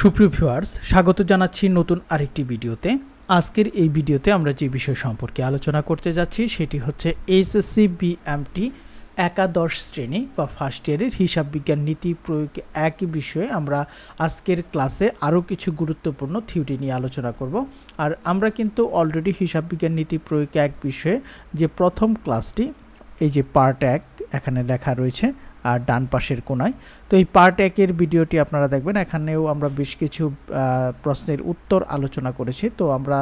সুপ্রিয় ভিউয়ার্স, স্বাগত জানাচ্ছি নতুন আরেকটি ভিডিওতে। আজকের এই ভিডিওতে আমরা যে বিষয় সম্পর্কে আলোচনা করতে যাচ্ছি, সেটি হচ্ছে এইচএসসি বিএমটি একাদশ শ্রেণি বা ফার্স্ট ইয়ারের হিসাব বিজ্ঞান নীতি প্রয়োগ একই বিষয়ে আমরা আজকের ক্লাসে আরও কিছু গুরুত্বপূর্ণ থিওরি নিয়ে আলোচনা করব। আর আমরা কিন্তু অলরেডি হিসাব বিজ্ঞান নীতি প্রয়োগ এক বিষয়ে যে প্রথম ক্লাসটি এই যে পার্ট এক, এখানে লেখা রয়েছে আর ডান পাশের কোনায়। তো এই পার্ট একের ভিডিওটি আপনারা দেখবেন, এখানেও আমরা বেশ কিছু প্রশ্নের উত্তর আলোচনা করেছি। তো আমরা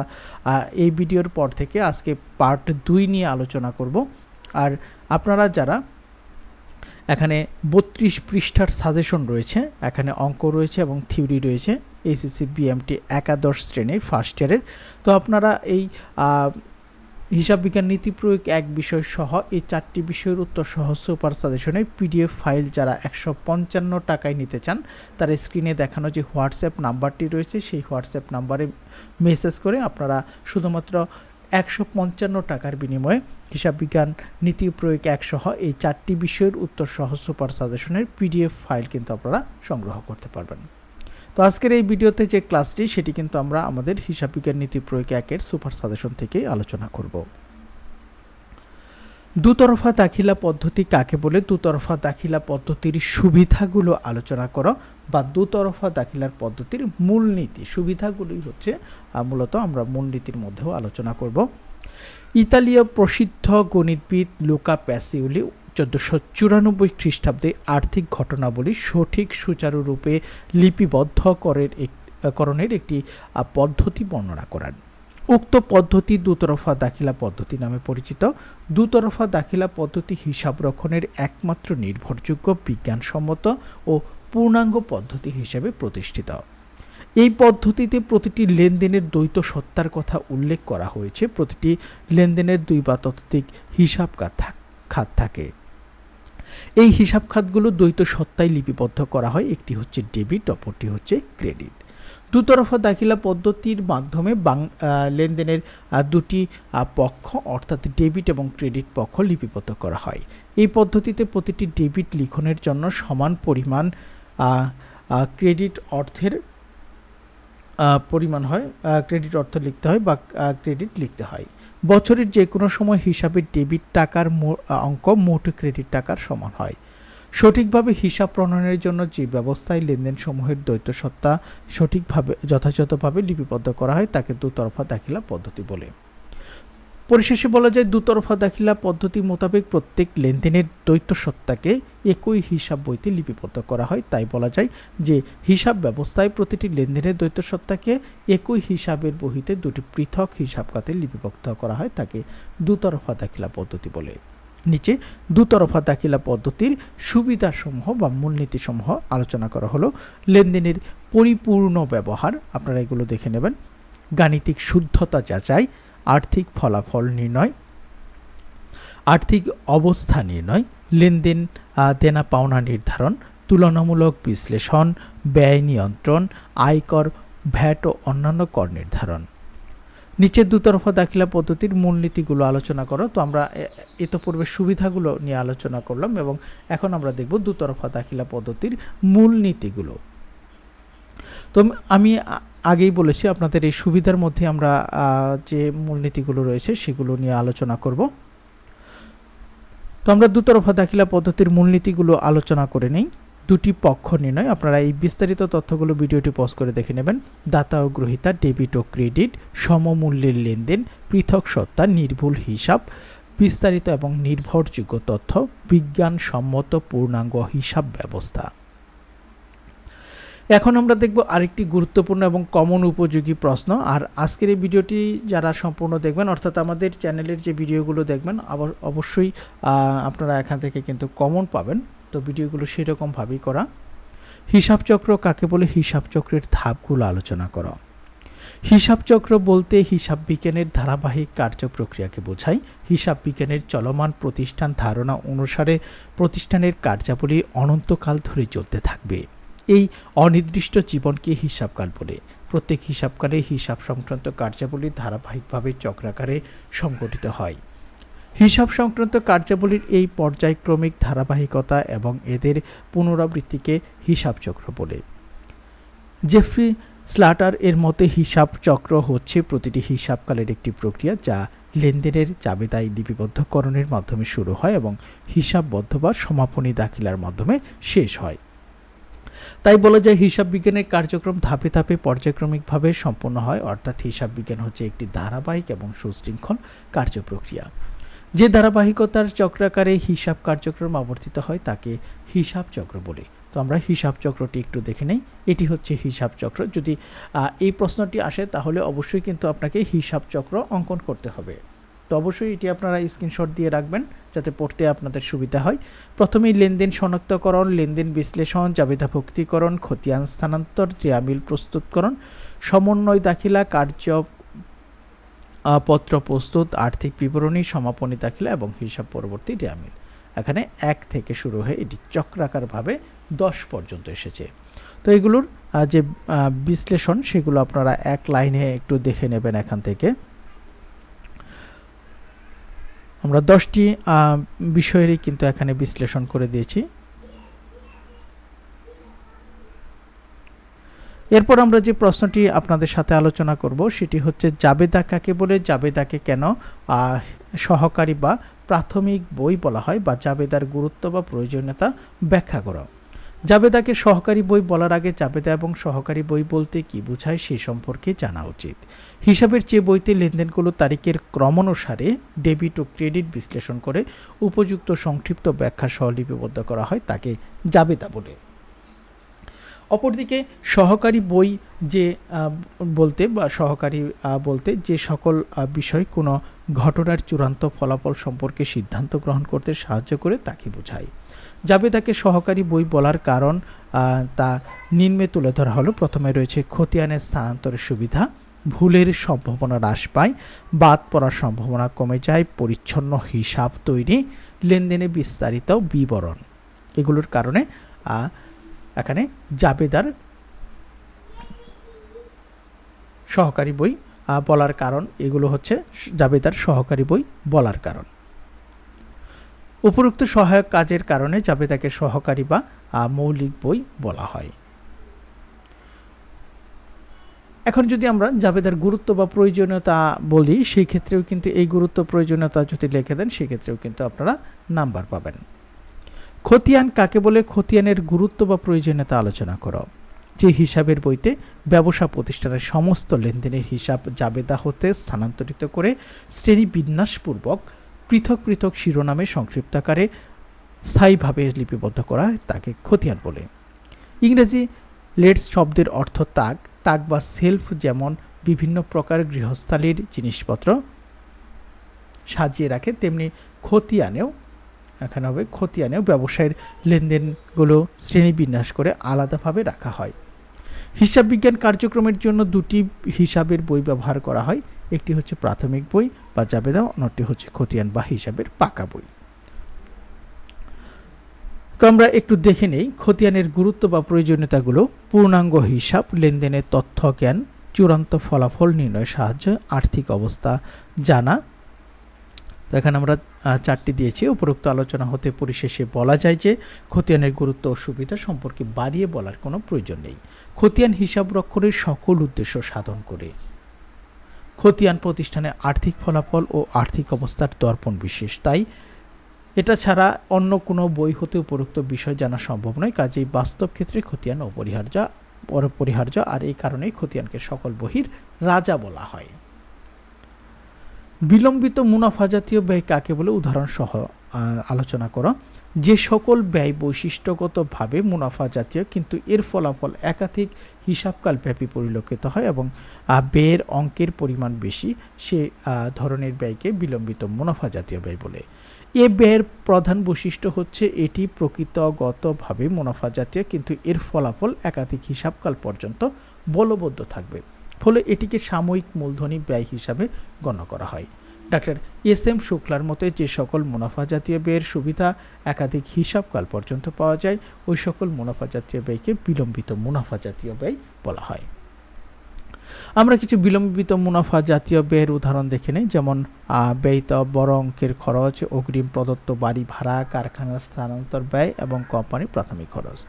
এই ভিডিওর পর থেকে আজকে পার্ট দুই নিয়ে আলোচনা করব। আর আপনারা যারা এখানে বত্রিশ পৃষ্ঠার সাজেশন রয়েছে, এখানে অঙ্ক রয়েছে এবং থিওরি রয়েছে এইচএসসি বিএমটি একাদশ শ্রেণির ফার্স্ট ইয়ারের তো আপনারা এই হিসাব বিজ্ঞান নীতি প্রয়োগ এক বিষয় সহ এই চারটি বিষয়ের উত্তর সহ সুপার সাজেশনে পিডিএফ ফাইল যারা একশো পঞ্চান্ন টাকায় নিতে চান, তার স্ক্রিনে দেখানো যে হোয়াটসঅ্যাপ নাম্বারটি রয়েছে, সেই হোয়াটসঅ্যাপ নাম্বারে মেসেজ করে আপনারা শুধুমাত্র একশো পঞ্চান্ন টাকার বিনিময়ে হিসাব বিজ্ঞান নীতি প্রয়োগ এক সহ এই চারটি বিষয়ের উত্তর সহ সুপার সাজেশনের পিডিএফ ফাইল কিন্তু আপনারা সংগ্রহ করতে পারবেন। তো আজকের এই ভিডিওতে যে ক্লাসটি, সেটি কিন্তু আমরা আমাদের হিসাব বিজ্ঞান নীতি প্রয়োগ একের সুপার সাজেশন থেকেই আলোচনা করব। দুতরফা দাখিলা পদ্ধতি কাকে বলে? দুতরফা দাখিলা পদ্ধতির সুবিধাগুলো আলোচনা করো বা দুতরফা দাখিলার পদ্ধতির মূলনীতি সুবিধাগুলোই হচ্ছে মূলত আমরা মূলনীতির মধ্যেও আলোচনা করব। ইতালীয় প্রসিদ্ধ গণিতবিদ লুকা প্যাসিউলি চোদ্দোশো চুরানব্বই খ্রিস্টাব্দে আর্থিক ঘটনাবলী সঠিক সুচারুরূপে লিপিবদ্ধ করের করণের একটি পদ্ধতি বর্ণনা করেন। উক্ত পদ্ধতি দুতরফা দাখিলা পদ্ধতি নামে পরিচিত। দুতরফা দাখিলা পদ্ধতি হিসাব রক্ষণের একমাত্র নির্ভরযোগ্য বিজ্ঞানসম্মত ও পূর্ণাঙ্গ পদ্ধতি হিসেবে প্রতিষ্ঠিত। এই পদ্ধতিতে প্রতিটি লেনদেনের দ্বৈত সত্তার কথা উল্লেখ করা হয়েছে। প্রতিটি লেনদেনের দুই বা ততোধিক হিসাব খাত থাকে। এই হিসাব খাতগুলো দ্বৈত সত্তায় লিপিবদ্ধ করা হয়। একটি হচ্ছে ডেবিট, অপরটি হচ্ছে ক্রেডিট। দুতরফা দাখিলা পদ্ধতির মাধ্যমে বাং লেনদেনের দুটি পক্ষ, অর্থাৎ ডেবিট এবং ক্রেডিট পক্ষ লিপিবদ্ধ করা হয়। এই পদ্ধতিতে প্রতিটি ডেবিট লিখনের জন্য সমান পরিমাণ ক্রেডিট অর্থের পরিমাণ হয় ক্রেডিট অর্থ লিখতে হয় বা ক্রেডিট লিখতে হয়। বছরের যে কোনো সময় হিসাবে ডেবিট টাকার অঙ্ক মোট ক্রেডিট টাকার সমান হয়। সঠিকভাবে হিসাব প্রণয়নের জন্য যে ব্যবস্থায় লেনদেন সমূহের দ্বৈত সত্তা সঠিকভাবে, যথাযথভাবে লিপিবদ্ধ করা হয়, তাকে দুতরফা দাখিলা পদ্ধতি বলে। পরিশেষে বলা যায়, দুতরফা দাখিলা পদ্ধতি মোতাবেক প্রত্যেক লেনদেনের দ্বৈত সত্তাকে একই হিসাব বইতে লিপিবদ্ধ করা হয়। তাই বলা যায় যে, হিসাব ব্যবস্থায় প্রতিটি লেনদেনের দ্বৈত সত্তাকে একই হিসাবের বহিতে দুটি পৃথক হিসাব খাতে লিপিবদ্ধ করা হয় তাকে দুতরফা দাখিলা পদ্ধতি বলে। নিচে দুতরফা দাখিলা পদ্ধতির সুবিধাসমূহ বা মূলনীতিসমূহ আলোচনা করা হলো। লেনদেনের পরিপূর্ণ ব্যবহার, আপনারা এগুলো দেখে নেবেন। গাণিতিক শুদ্ধতা যাচাই আর্থিক ফলাফল নির্ণয়, আর্থিক অবস্থা নির্ণয়, লেনদেন দেনা পাওনা নির্ধারণ, তুলনামূলক বিশ্লেষণ, ব্যয় নিয়ন্ত্রণ, আয়কর, ভ্যাট ও অন্যান্য কর নির্ধারণ। নিচের দুতরফা দাখিলা পদ্ধতির মূলনীতিগুলো আলোচনা করো। তো আমরা ইতপূর্বে সুবিধাগুলো নিয়ে আলোচনা করলাম এবং এখন আমরা দেখব দুতরফা দাখিলা পদ্ধতির মূলনীতিগুলো। তো আমি আগেই বলেছি আপনাদের এই সুবিধার মধ্যে আমরা যে মূলনীতিগুলো রয়েছে সেগুলো নিয়ে আলোচনা করব। তো আমরা দুতরফা দাখিলা পদ্ধতির মূলনীতিগুলো আলোচনা করে নেই। দুটি পক্ষ নির্ণয়। আপনারা এই বিস্তারিত তথ্যগুলো ভিডিওটি পজ করে দেখে নেবেন। দাতা ও গ্রহিতা ডেবিট ও ক্রেডিট সমমূল্যের লেনদেন, পৃথক সত্তা, নির্ভুল হিসাব, বিস্তারিত এবং নির্ভরযোগ্য তথ্য, বিজ্ঞানসম্মত পূর্ণাঙ্গ হিসাব ব্যবস্থা। এখন আমরা দেখব আরেকটি গুরুত্বপূর্ণ এবং কমন উপযোগী প্রশ্ন। আর আজকের এই ভিডিওটি যারা সম্পূর্ণ দেখবেন, অর্থাৎ আমাদের চ্যানেলের যে ভিডিওগুলো দেখবেন, আবার অবশ্যই আপনারা এখান থেকে কিন্তু কমন পাবেন। তো ভিডিওগুলো সেরকমভাবেই করা। হিসাব চক্র কাকে বলে? হিসাব চক্রের ধাপগুলো আলোচনা করা। হিসাব চক্র বলতে হিসাব বিজ্ঞানের ধারাবাহিক কার্যপ্রক্রিয়াকে বোঝায়। হিসাব বিজ্ঞানের চলমান প্রতিষ্ঠান ধারণা অনুসারে প্রতিষ্ঠানের কার্যাবলী অনন্তকাল ধরে চলতে থাকবে। এই অনির্দিষ্ট জীবনকে হিসাবকাল বলে প্রত্যেক হিসাবকালে হিসাব সংক্রান্ত কার্যাবলী ধারাবাহিকভাবে চক্রাকারে সংগঠিত হয়। হিসাব সংক্রান্ত কার্যাবলীর এই পর্যায়ক্রমিক ধারাবাহিকতা এবং এদের পুনরাবৃত্তিকে হিসাব চক্র বলে। জেফ্রি স্লাটার এর মতে হিসাব চক্র হচ্ছে প্রতিটি হিসাবকালের একটি প্রক্রিয়া যা লেনদেনের চাবিদায় লিপিবদ্ধকরণের মাধ্যমে শুরু হয় এবং হিসাববদ্ধ বা সমাপনী দাখিলার মাধ্যমে শেষ হয়। তাই বলা যায় হিসাব বিজ্ঞানের কার্যক্রম ধাপে ধাপে পর্যায়ক্রমিকভাবে সম্পন্ন হয়, অর্থাৎ হিসাব বিজ্ঞান হচ্ছে একটি ধারাবাহিক এবং সুশৃঙ্খল কার্যপ্রক্রিয়া। যে ধারাবাহিকতার চক্রাকারে হিসাব কার্যক্রম আবর্তিত হয়, তাকে হিসাব চক্র বলে। তো আমরা হিসাব চক্রটি একটু দেখে নেই। এটি হচ্ছে হিসাব চক্র। যদি এই প্রশ্নটি আসে, তাহলে অবশ্যই কিন্তু আপনাকে হিসাব চক্র অঙ্কন করতে হবে। তো অবশ্যই এটি আপনারা স্ক্রিনশট দিয়ে রাখবেন যাতে পড়তে আপনাদের সুবিধা হয়। প্রথমেই লেনদেন শনাক্তকরণ, লেনদেন বিশ্লেষণ জাবেদা ভক্তিকরণ খতিয়ান স্থানান্তর, রিয়ামিল প্রস্তুতকরণ, সমন্বয় দাখিলা, কার্য পত্র প্রস্তুত, আর্থিক বিবরণী, সমাপনী দাখিলা এবং হিসাব পরবর্তী রিয়ামিল। এখানে এক থেকে শুরু হয়ে এটি চক্রাকারভাবে দশ পর্যন্ত এসেছে। তো এগুলোর যে বিশ্লেষণ সেগুলো আপনারা এক লাইনে একটু দেখে নেবেন এখান থেকে। আমরা দশটি বিষয়েরই কিন্তু এখানে বিশ্লেষণ করে দিয়েছি। এরপর আমরা যে প্রশ্নটি আপনাদের সাথে আলোচনা করব, সেটি হচ্ছে জাবেদা কাকে বলে, জাবেদাকে কেন সহকারী বা প্রাথমিক বই বলা হয় বা জাবেদার গুরুত্ব বা প্রয়োজনীয়তা ব্যাখ্যা করা। জাবেদাকে সহকারী বই বলার আগে জাবেদা এবং সহকারী বই বলতে কি বোঝায় সে সম্পর্কে জানা উচিত। হিসাবের চেয়ে বইতে লেনদেনগুলো তারিখের ক্রমানুসারে ডেবিট ও ক্রেডিট বিশ্লেষণ করে উপযুক্ত সংক্ষিপ্ত ব্যাখ্যা সহ লিপিবদ্ধ করা হয় তাকে জাবেদা বলে। অপরদিকে সহকারী বই যে বলতে বা সহকারী বলতে যে সকল বিষয় কোনো ঘটনার চূড়ান্ত ফলাফল সম্পর্কে সিদ্ধান্ত গ্রহণ করতে সাহায্য করে তাকে বোঝায়। যাবে তাকে সহকারী বই বলার কারণ তা নিম্নে তুলে ধরা হলো। প্রথমে রয়েছে, খতিয়ানের স্থানান্তরের সুবিধা, ভুলের সম্ভাবনা হ্রাস পায়, বাদ পড়ার সম্ভাবনা কমে যায়, পরিচ্ছন্ন হিসাব তৈরি, লেনদেনে বিস্তারিত বিবরণ। এগুলোর কারণে এখানে জাবেদার সহকারী বই বলার কারণ, এগুলো হচ্ছে জাবেদার সহকারী বই বলার কারণ। উপরোক্ত সহায়ক কাজের কারণে জাবেদাকে সহকারী বা মৌলিক বই বলা হয়। এখন যদি আমরা জাবেদার গুরুত্ব বা প্রয়োজনীয়তা বলি, সেই ক্ষেত্রেও কিন্তু এই গুরুত্ব, প্রয়োজনীয়তা যদি লিখে দেন সেক্ষেত্রেও কিন্তু আপনারা নাম্বার পাবেন। খতিয়ান কাকে বলে? খতিয়ানের গুরুত্ব বা প্রয়োজনীয়তা আলোচনা করো। যে হিসাবের বইতে ব্যবসা প্রতিষ্ঠানের সমস্ত লেনদেনের হিসাব জাবেদা হতে স্থানান্তরিত করে শ্রেণি বিন্যাসপূর্বক পৃথক পৃথক শিরোনামে সংক্ষিপ্তাকারে স্থায়ীভাবে লিপিবদ্ধ করা হয় তাকে খতিয়ান বলে। ইংরেজি লেটস শব্দের অর্থ তাক তাক বা সেলফ যেমন বিভিন্ন প্রকার গৃহস্থালির জিনিসপত্র সাজিয়ে রাখে, তেমনি খতিয়ানেও, এখানে হবে খতিয়ানেও ব্যবসায়ের লেনদেনগুলো শ্রেণীবিন্যাস করে আলাদাভাবে রাখা হয়। হিসাব বিজ্ঞান কার্যক্রমের জন্য দুটি হিসাবের বই ব্যবহার করা হয়, একটি হচ্ছে প্রাথমিক বই বা জাবেদা অন্যটি হচ্ছে খতিয়ান বা হিসাবের পাকা বই। আমরা একটু দেখে নেই, খতিয়ানের গুরুত্ব বা প্রয়োজনীয়তাগুলো, পূর্ণাঙ্গ হিসাব, লেনদেনের তথ্য, জ্ঞান, চূড়ান্ত ফলাফল, নির্ণয়, সাহায্য, আর্থিক অবস্থা, জানা। তো এখানে আমরা চারটি দিয়েছি। উপরোক্ত আলোচনা হতে পরিশেষে বলা যায় যে, খতিয়ানের গুরুত্ব ও সুবিধা সম্পর্কে বাড়িয়ে বলার কোনো প্রয়োজন নেই। খতিয়ান হিসাব রক্ষণের সকল উদ্দেশ্য সাধন করে। খতিয়ান প্রতিষ্ঠানে আর্থিক ফলাফল ও আর্থিক অবস্থার দর্পণ বিশেষ। তাই এটা ছাড়া অন্য কোনো বই হতে উপরোক্ত বিষয় জানা সম্ভব নয়। কাজেই বাস্তব ক্ষেত্রে খতিয়ান অপরিহার্য অপরিহার্য আর এই কারণেই খতিয়ানকে সকল বহির রাজা বলা হয়। বিলম্বিত মুনাফা জাতীয় ব্যয় কাকে বলে? উদাহরণ সহ আলোচনা করো। যে সকল ব্যয় বৈশিষ্ট্যগতভাবে মুনাফা জাতীয় কিন্তু এর ফলাফল একাধিক হিসাবকাল ব্যাপী পরিলক্ষিত হয় এবং ব্যয়ের অঙ্কের পরিমাণ বেশি, সে ধরনের ব্যয়কে বিলম্বিত মুনাফা জাতীয় ব্যয় বলে। এ ব্যয়ের প্রধান বৈশিষ্ট্য হচ্ছে এটি প্রকৃতগতভাবে মুনাফা জাতীয় কিন্তু এর ফলাফল একাধিক হিসাবকাল পর্যন্ত বলবদ্ধ থাকবে। ফলে এটিকে সাময়িক মূলধনী ব্যয় হিসাবে গণ্য করা হয়। ডাক্তার এস এম শুক্লার মতে যে সকল মুনাফা জাতীয় ব্যয়ের সুবিধা একাধিক হিসাবকাল পর্যন্ত পাওয়া যায়, ওই সকল মুনাফা জাতীয় ব্যয়কে বিলম্বিত মুনাফা জাতীয় ব্যয় বলা হয়। আমরা কিছু বিলম্বিত মুনাফা জাতীয় ব্যয়ের উদাহরণ দেখে নিই, যেমন ব্যয়িত বড় অঙ্কের খরচ, অগ্রিম প্রদত্ত বাড়ি ভাড়া, কারখানার স্থানান্তর ব্যয় এবং কোম্পানির প্রাথমিক খরচ।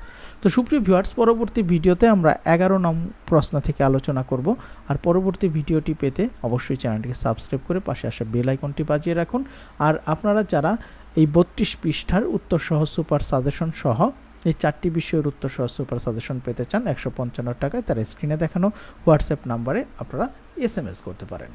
তো সুপ্রিয় ভিউয়ার্স পরবর্তী ভিডিওতে আমরা এগারো নং প্রশ্ন থেকে আলোচনা করব। আর পরবর্তী ভিডিওটি পেতে অবশ্যই চ্যানেলটিকে সাবস্ক্রাইব করে পাশে আসা বেল আইকনটি বাজিয়ে রাখুন। আর আপনারা যারা এই বত্রিশ পৃষ্ঠার উত্তর সহ সুপার সাজেশন সহ এই চারটি বিষয়ের উত্তর সহ সুপার সাজেশন পেতে চান, একশো পঞ্চান্ন টাকায়, তার স্ক্রিনে দেখানো হোয়াটসঅ্যাপ নাম্বারে আপনারা এস করতে পারেন।